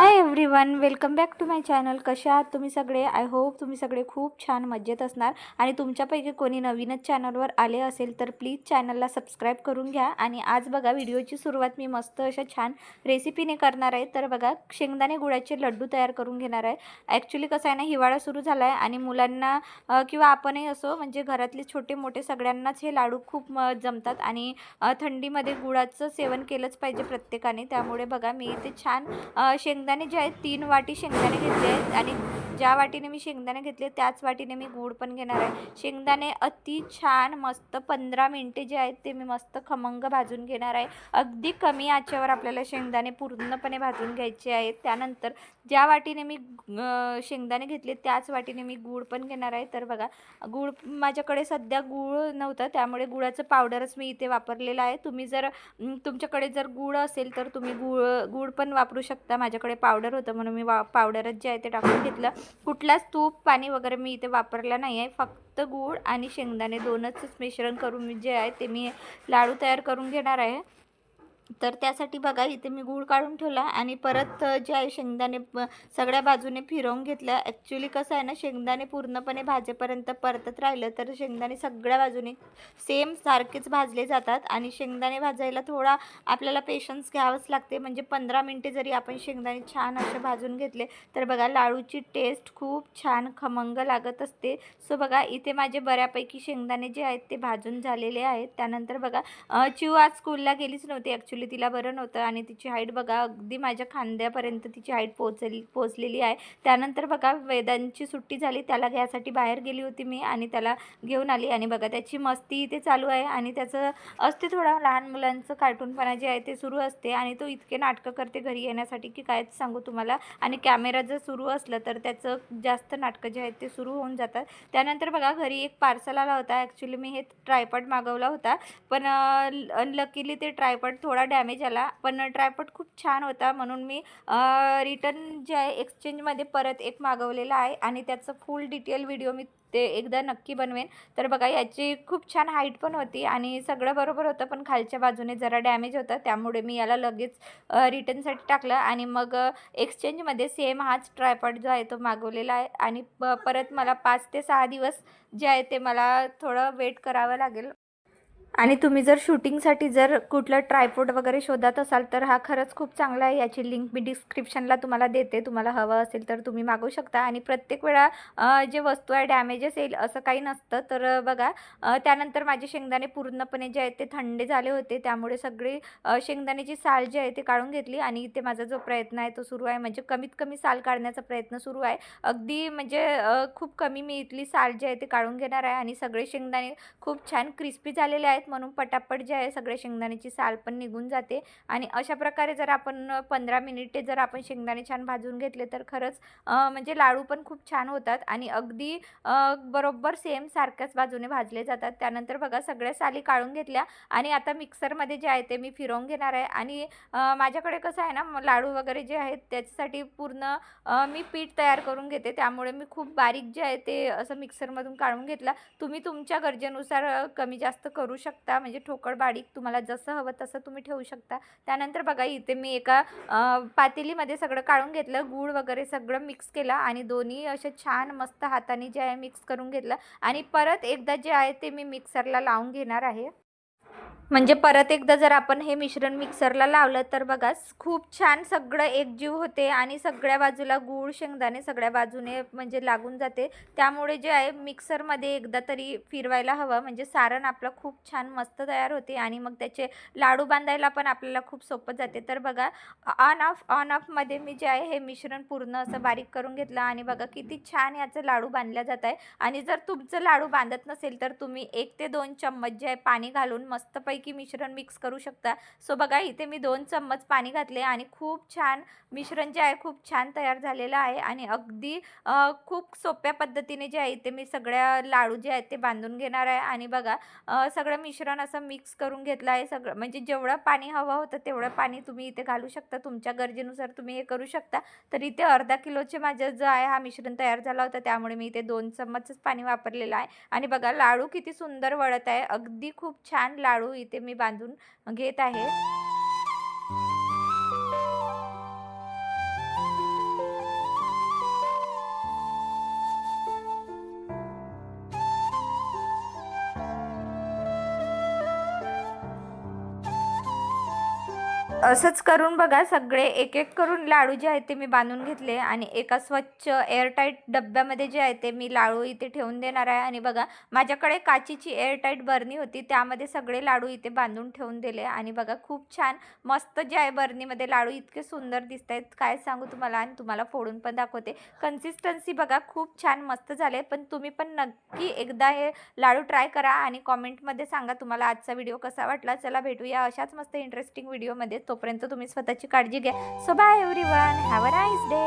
Hi one welcome back to my channel कशा आहात तुम्ही सगळे? आय होप तुम्ही सगळे खूप छान मज्जेत असणार. आणि तुमच्यापैकी कोणी नवीनच चॅनलवर आले असेल तर प्लीज चॅनलला सबस्क्राईब करून घ्या. आणि आज बघा व्हिडिओची सुरुवात मी मस्त अशा छान रेसिपीने करणार आहे. तर बघा शेंगदाणे गुळाचे लड्डू तयार करून घेणार आहे. ॲक्च्युली कसं आहे ना हिवाळा सुरू झाला आहे आणि मुलांना किंवा आपणही असो म्हणजे घरातले छोटे मोठे सगळ्यांनाच हे लाडू खूप म जमतात. आणि थंडीमध्ये गुळाचं सेवन केलंच पाहिजे प्रत्येकाने. त्यामुळे बघा मी इथे छान शेंगदा शेंगदाणे जे आहेत तीन वाटी शेंगदाणे घेतले आहेत आणि ज्या वाटीने मी शेंगदाणे घेतले त्याच वाटीने मी गूळ पण घेणार आहे. शेंगदाणे अति छान मस्त पंधरा मिनटे जे आहेत ते मी मस्त खमंग भाजून घेणार आहे. अगदी कमी आचेवर आपल्याला शेंगदाणे पूर्णपणे भाजून घ्यायचे आहेत. त्यानंतर ज्या वाटीने मी शेंगदाणे घेतले त्याच वाटीने मी गूळ पण घेणार आहे. तर बघा गूळ माझ्याकडे सध्या गूळ नव्हतं त्यामुळे गुळाचं पावडरच मी इथे वापरलेलं आहे. तुम्ही जर तुमच्याकडे जर गूळ असेल तर तुम्ही गूळ गूळ पण वापरू शकता. माझ्याकडे पावडर होतं म्हणून मी वा पावडरच जे आहे ते टाकून घेतलं. कुठलाच तूप पाणी वगैरे मी इथे वापरला नाही आहे फक्त गूळ आणि शेंगदाणे दोनच मिश्रण करून मी जे आहे ते मी लाडू तयार करून घेणार आहे. तर त्यासाठी बघा इथे मी गूळ काढून ठेवला आणि परत जे आहे शेंगदाणे सगळ्या बाजूने फिरवून घेतलं ॲक्च्युली कसं आहे ना शेंगदाणे पूर्णपणे भाजेपर्यंत परतत राहिलं तर शेंगदाणे सगळ्या बाजूने सेम सारखेच भाजले जातात आणि शेंगदाणे भाजायला थोडा आपल्याला पेशन्स घ्यावंच लागते. म्हणजे पंधरा मिनटे जरी आपण शेंगदाणे छान असे भाजून घेतले तर बघा लाडूची टेस्ट खूप छान खमंग लागत असते. सो बघा इथे माझे बऱ्यापैकी शेंगदाणे जे आहेत ते भाजून झालेले आहेत. त्यानंतर बघा चिव आज स्कूलला गेलीच नव्हती ॲक्च्युली तिला बरं नव्हतं. आणि तिची हाईट बघा अगदी माझ्या खांद्यापर्यंत तिची हाईट पोचली पोचलेली आहे. त्यानंतर बघा वेदांची सुट्टी झाली त्याला घ्यायसाठी बाहेर गेली होती मी आणि त्याला घेऊन आली. आणि बघा त्याची मस्ती इथे चालू आहे आणि त्याचं असते थोडा लहान मुलांचं कार्टूनपणा जे आहे ते सुरू असते. आणि तो इतके नाटकं करते घरी येण्यासाठी की कायच सांगू तुम्हाला? आणि कॅमेरा जर सुरू असलं तर त्याचं जास्त नाटकं जे आहेत ते सुरू होऊन जातात. त्यानंतर बघा घरी एक पार्सल आला होता. ॲक्च्युली मी हे ट्रायपॉड मागवला होता. पण अनलकीली ते ट्रायपॉड थोडा डॅमेज आला. पण ट्रायपॉड खूप छान होता. म्हणून मी रिटर्न जे आहे एक्सचेंजमध्ये परत एक मागवलेला आहे. आणि त्याचं फुल डिटेल व्हिडिओ मी ते एकदा नक्की बनवेन. तर बघा याची खूप छान हाईट पण होती. आणि सगळं बरोबर होतं पण खालच्या बाजूने जरा डॅमेज होतं. त्यामुळे मी याला लगेच रिटर्नसाठी टाकलं. आणि मग एक्सचेंजमध्ये सेम हाच ट्रायपॉड जो आहे तो मागवलेला आहे. आणि प परत मला पाच ते सहा दिवस जे आहे ते मला थोडं वेट करावं लागेल. आणि तुम्ही जर शूटिंगसाठी जर कुठलं ट्रायपोर्ट वगैरे शोधत असाल तर हा खरंच खूप चांगला आहे. याची लिंक मी डिस्क्रिप्शनला तुम्हाला देते. तुम्हाला हवं असेल तर तुम्ही मागू शकता. आणि प्रत्येक वेळा जे वस्तू आहे डॅमेजेस येईल असं काही नसतं. तर बघा त्यानंतर माझे शेंगदाणे पूर्णपणे जे आहेत ते थंडे झाले होते. त्यामुळे सगळी शेंगदाण्याची साल जी आहे ते काढून घेतली. आणि इथे माझा जो प्रयत्न आहे तो सुरू आहे. म्हणजे कमीत कमी साल काढण्याचा प्रयत्न सुरू आहे. अगदी म्हणजे खूप कमी मी इथली साल जी आहे ते काढून घेणार आहे. आणि सगळे शेंगदाणे खूप छान क्रिस्पी झालेले आहेत. म्हणून पटापट जे आहे सगळे शेंगदाण्याची साल पण निघून जाते. आणि अशा प्रकारे जर आपण पंधरा मिनिटे जर आपण शेंगदाणे छान भाजून घेतले तर खरंच म्हणजे लाडू पण खूप छान होतात आणि अगदी बरोबर सेम सारख्याच बाजूने भाजले जातात. त्यानंतर बघा सगळ्या साली काढून घेतल्या आणि आता मिक्सरमध्ये जे आहे ते मी फिरवून घेणार आहे. आणि माझ्याकडे कसं आहे ना लाडू वगैरे जे आहेत त्याच्यासाठी पूर्ण मी पीठ तयार करून घेते. त्यामुळे मी खूप बारीक जे आहे ते असं मिक्सरमधून काढून घेतला. तुम्ही तुमच्या गरजेनुसार कमी जास्त करू शकता. म्हणजे ठोकळ बारीक तुम्हाला जसं हवं तसं तुम्ही ठेवू शकता. त्यानंतर बघा इथे मी एका पातेलीमध्ये सगळं काढून घेतलं. गूळ वगैरे सगळं मिक्स केलं आणि दोन्ही असे छान मस्त हाताने जे आहे मिक्स करून घेतलं. आणि परत एकदा जे आहे ते मी मिक्सरला लावून घेणार आहे. म्हणजे परत एकदा जर आपण हे मिश्रण मिक्सरला लावलं तर बघा खूप छान सगळं एकजीव होते आणि सगळ्या बाजूला गूळ शेंगदाणे सगळ्या बाजूने म्हणजे लागून जाते. त्यामुळे जे आहे मिक्सरमध्ये एकदा तरी फिरवायला हवं. म्हणजे सारण आपलं खूप छान मस्त तयार होते आणि मग त्याचे लाडू बांधायला पण आपल्याला खूप सोपं जाते. तर बघा ऑन ऑफ ऑन ऑफमध्ये मी जे आहे हे मिश्रण पूर्ण असं बारीक करून घेतलं आणि बघा किती छान याचं लाडू बांधल्या जात आहे. आणि जर तुमचं लाडू बांधत नसेल तर तुम्ही एक ते दोन चम्मच जे आहे पाणी घालून मस्तपैकी मिश्रण मिक्स करू शकता. सो बघा इथे मी दोन चम्मच पाणी घातले आणि खूप छान मिश्रण जे आहे खूप छान तयार झालेलं आहे. आणि अगदी खूप सोप्या पद्धतीने जे आहे इथे मी सगळ्या लाडू जे आहेत ते बांधून घेणार आहे. आणि बघा सगळं मिश्रण असं मिक्स करून घेतलं आहे. सगळं म्हणजे जेवढं पाणी हवं होतं तेवढं पाणी तुम्ही इथे घालू शकता. तुमच्या गरजेनुसार तुम्ही हे करू शकता. तर इथे अर्धा किलोचे माझं जो आहे हा मिश्रण तयार झाला होता. त्यामुळे मी इथे दोन चम्मचच पाणी वापरलेलं आहे. आणि बघा लाडू किती सुंदर वळत आहे. अगदी खूप छान लाडू इथे इथे मी बांधून घेत आहे. असंच करून बघा सगळे एक एक करून लाडू जे आहेत ते मी बांधून घेतले आणि एका स्वच्छ एअरटाईट डब्यामध्ये जे आहे ते मी लाडू इथे ठेवून देणार आहे. आणि बघा माझ्याकडे काचीची एअरटाईट बरणी होती त्यामध्ये सगळे लाडू इथे बांधून ठेवून दिले. आणि बघा खूप छान मस्त जे आहे बरणीमध्ये लाडू इतके सुंदर दिसत आहेत काय सांगू तुम्हाला? आणि तुम्हाला फोडून पण दाखवते. कन्सिस्टन्सी बघा खूप छान मस्त झाले. पण तुम्ही पण नक्की एकदा हे लाडू ट्राय करा आणि कॉमेंटमध्ये सांगा तुम्हाला आजचा व्हिडिओ कसा वाटला. चला भेटूया अशाच मस्त इंटरेस्टिंग व्हिडिओमध्ये तोपर्यंत तुम्ही स्वतःची काळजी घ्या. So bye everyone have a nice day